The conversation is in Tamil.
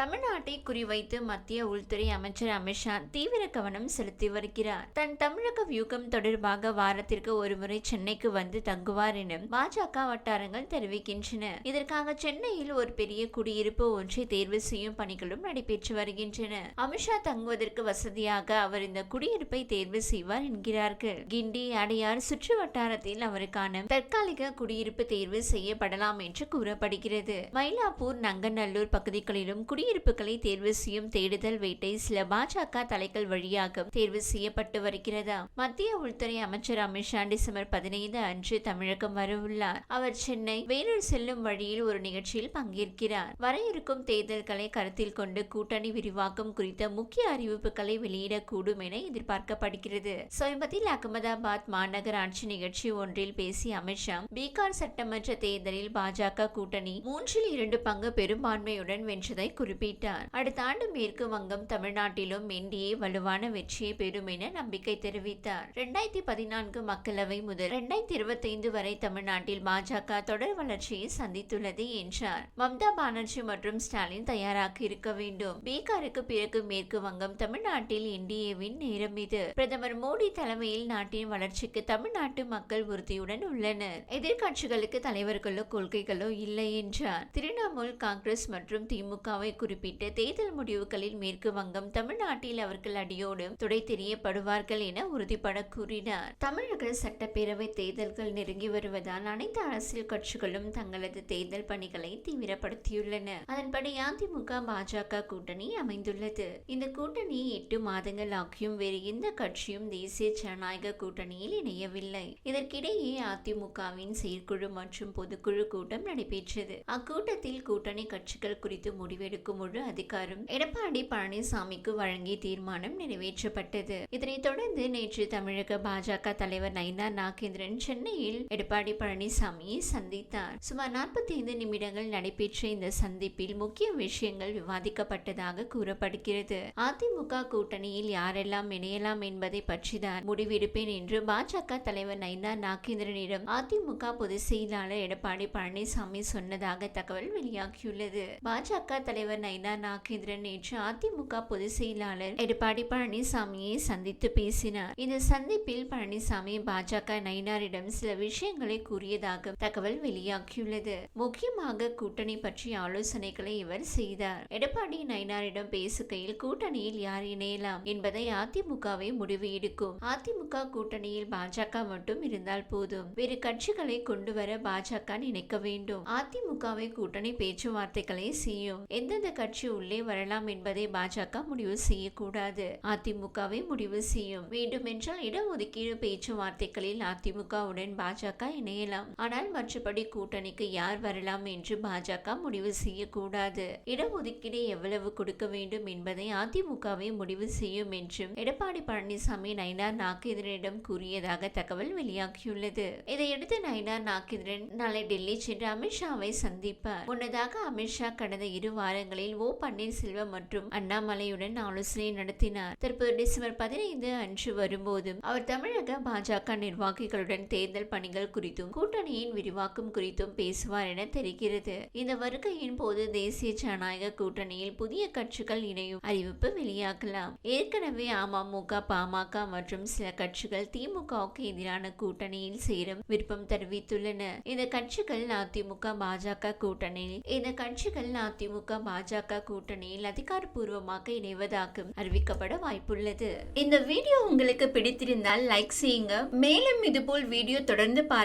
தமிழ்நாட்டை குறிவைத்து மத்திய உள்துறை அமைச்சர் அமித்ஷா தீவிர கவனம் செலுத்தி வருகிறார். தன் தமிழக வியூகம் தொடர்பாக வாரத்திற்கு ஒருமுறை சென்னைக்கு வந்து தங்குவார் என பாஜக வட்டாரங்கள் தெரிவிக்கின்றன. இதற்காக சென்னையில் ஒரு பெரிய குடியிருப்பு ஒன்றை தேர்வு செய்யும் பணிகளும் நடைபெற்று வருகின்றன. அமித்ஷா தங்குவதற்கு வசதியாக அவர் இந்த குடியிருப்பை தேர்வு செய்வார் என்கிறார்கள். கிண்டி அடையார் சுற்று வட்டாரத்தில் அவருக்கான தற்காலிக குடியிருப்பு தேர்வு செய்யப்படலாம் என்று கூறப்படுகிறது. மயிலாப்பூர் நங்கநல்லூர் பகுதிகளிலும் குடியிருப்புகளை தேர்வு செய்யும் தேடுதல் வேட்டை சில பாஜக தலைகள் வழியாக தேர்வு செய்யப்பட்டு வருகிறதா. மத்திய உள்துறை அமைச்சர் அமித்ஷா டிசம்பர் பதினைந்து அன்று தமிழகம் வரவுள்ளார். அவர் சென்னை வேலூர் செல்லும் வழியில் ஒரு நிகழ்ச்சியில் பங்கேற்கிறார். வர இருக்கும் தேர்தல்களை கருத்தில் கொண்டு கூட்டணி விரிவாக்கம் குறித்த முக்கிய அறிவிப்புகளை வெளியிடக்கூடும் என எதிர்பார்க்கப்படுகிறது. சமீபத்தில் அகமதாபாத் மாநகராட்சி நிகழ்ச்சி ஒன்றில் பேசிய அமித்ஷா பீகார் சட்டமன்ற தேர்தலில் பாஜக கூட்டணி மூன்றில் இரண்டு பங்கு பெரும்பான்மையுடன் வென்றதை குறி குறிப்பிட்டார். அடுத்த ஆண்டு மேற்கு வங்கம் தமிழ்நாட்டிலும் என்டிஏ வலுவான வெற்றியை பெறும் என நம்பிக்கை தெரிவித்தார். இரண்டாயிரத்தி பதினான்கு மக்களவை முதல் இரண்டாயிரத்தி இருபத்தைந்து வரை தமிழ்நாட்டில் பாஜக தொடர் வளர்ச்சியை சந்தித்துள்ளது என்றார். மம்தா பானர்ஜி மற்றும் ஸ்டாலின் தயாராக இருக்க வேண்டும். பீகாருக்கு பிறகு மேற்கு வங்கம் தமிழ்நாட்டில் என்டிஏவின் நேரம் இது. பிரதமர் மோடி தலைமையில் நாட்டின் வளர்ச்சிக்கு தமிழ்நாட்டு மக்கள் உறுதியுடன் உள்ளனர். எதிர்க்கட்சிகளுக்கு தலைவர்களோ கொள்கைகளோ இல்லை என்றார். திரிணாமுல் காங்கிரஸ் மற்றும் திமுகவை குறிப்பிட்டு தேர்தல் முடிவுகளில் மேற்கு வங்கம் தமிழ்நாட்டில் அவர்கள் அடியோடு துடை தெரியப்படுவார்கள் என உறுதிபட கூறினார். தமிழக சட்டப்பேரவை தேர்தல்கள் நெருங்கி வருவதால் அனைத்து அரசியல் கட்சிகளும் தங்களது தேர்தல் பணிகளை தீவிரப்படுத்தியுள்ளன. அதன்படி அதிமுக பாஜக கூட்டணி அமைந்துள்ளது. இந்த கூட்டணி எட்டு மாதங்கள் ஆகியும் வேறு எந்த கட்சியும் தேசிய ஜனநாயக கூட்டணியில் இணையவில்லை. இதற்கிடையே அதிமுகவின் செயற்குழு மற்றும் பொதுக்குழு கூட்டம் நடைபெற்றது. அக்கூட்டத்தில் கூட்டணி கட்சிகள் குறித்து முடிவெடுக்கும் முழு அதிகாரம் எடப்பாடி பழனிசாமிக்கு வழங்கி தீர்மானம் நிறைவேற்றப்பட்டது. இதனைத் தொடர்ந்து நேற்று தமிழக பாஜக தலைவர் நைனா நாகேந்திரன் சென்னையில் எடப்பாடி பழனிசாமியை சந்தித்தார். சுமார் நாற்பத்தி ஐந்து நிமிடங்கள் நடைபெற்ற இந்த சந்திப்பில் முக்கிய விஷயங்கள் விவாதிக்கப்பட்டதாக கூறப்படுகிறது. அதிமுக கூட்டணியில் யாரெல்லாம் இணையலாம் என்பதை பற்றிதான் முடிவெடுப்பேன் என்று பாஜக தலைவர் நைனா நாகேந்திரனிடம் அதிமுக பொதுச் செயலாளர் எடப்பாடி பழனிசாமி சொன்னதாக தகவல் வெளியாகியுள்ளது. பாஜக தலைவர் நைனா நாகேந்திரன் நேற்று அதிமுக பொதுச் செயலாளர் எடப்பாடி பழனிசாமியை சந்தித்து பேசினார் இந்த சந்திப்பில் பழனிசாமி பாஜக நயினாரிடம் சில விஷயங்களை கூறியதாக தகவல் வெளியாகியுள்ளது முக்கியமாக கூட்டணி பற்றிய ஆலோசனைகளை இவர் செய்தார் எடப்பாடி நயினாரிடம் பேசுகையில் கூட்டணியில் யார் இணையலாம் என்பதை அதிமுகவை முடிவு எடுக்கும் அதிமுக கூட்டணியில் பாஜக மட்டும் இருந்தால் போதும் வேறு கட்சிகளை கொண்டு வர பாஜக நினைக்க வேண்டும் அதிமுகவை கூட்டணி பேச்சுவார்த்தைகளை செய்யும் எந்தெந்த கட்சி உள்ளே வரலாம் என்பதை பாஜக முடிவு செய்யக்கூடாது. அதிமுகவை முடிவு செய்யும். வேண்டுமென்றால் இடஒதுக்கீடு பேச்சுவார்த்தைகளில் அதிமுகவுடன் பாஜக இணையலாம். ஆனால் மற்றபடி கூட்டணிக்கு யார் வரலாம் என்று பாஜக முடிவு செய்யக்கூடாது. இடஒதுக்கீடு எவ்வளவு கொடுக்க வேண்டும் என்பதை அதிமுகவை முடிவு செய்யும் என்றும் எடப்பாடி பழனிசாமி நயினார் நாகேந்திரனிடம் கூறியதாக தகவல் வெளியாகியுள்ளது. இதையடுத்து நயினார் நாகேந்திரன் நாளை டெல்லி சென்று அமித்ஷாவை சந்திப்பார். முன்னதாக அமித்ஷா கடந்த இரு வாரங்களில் ஓ பன்னீர்செல்வம் மற்றும் அண்ணாமலையுடன் ஆலோசனை நடத்தினார். தற்போது டிசம்பர் பதினைந்து அன்று வரும்போதும் அவர் தமிழக பாஜக நிர்வாகிகளுடன் தேர்தல் பணிகள் குறித்தும் கூட்டணியின் விரிவாக்கம் குறித்தும் பேசுவார் என தெரிகிறது. இந்த வருகையின் போது தேசிய ஜனநாயக கூட்டணியில் புதிய கட்சிகள் இணையும் அறிவிப்பு வெளியாகலாம். ஏற்கனவே அமமுக பாமக மற்றும் சில கட்சிகள் திமுகவுக்கு எதிரான கூட்டணியில் சேரும் விருப்பம் தெரிவித்துள்ளன. இந்த கட்சிகள் அதிமுக பாஜக கூட்டணியில் இந்த கட்சிகள் அதிமுக பாஜக பாஜக கூட்டணியில் அதிகாரப்பூர்வமாக இணைவதாக அறிவிக்கப்பட வாய்ப்புள்ளது. இந்த வீடியோ உங்களுக்கு பிடித்திருந்தால் லைக் செய்யுங்க. மேலும் இதுபோல் வீடியோ தொடர்ந்து பார்க்க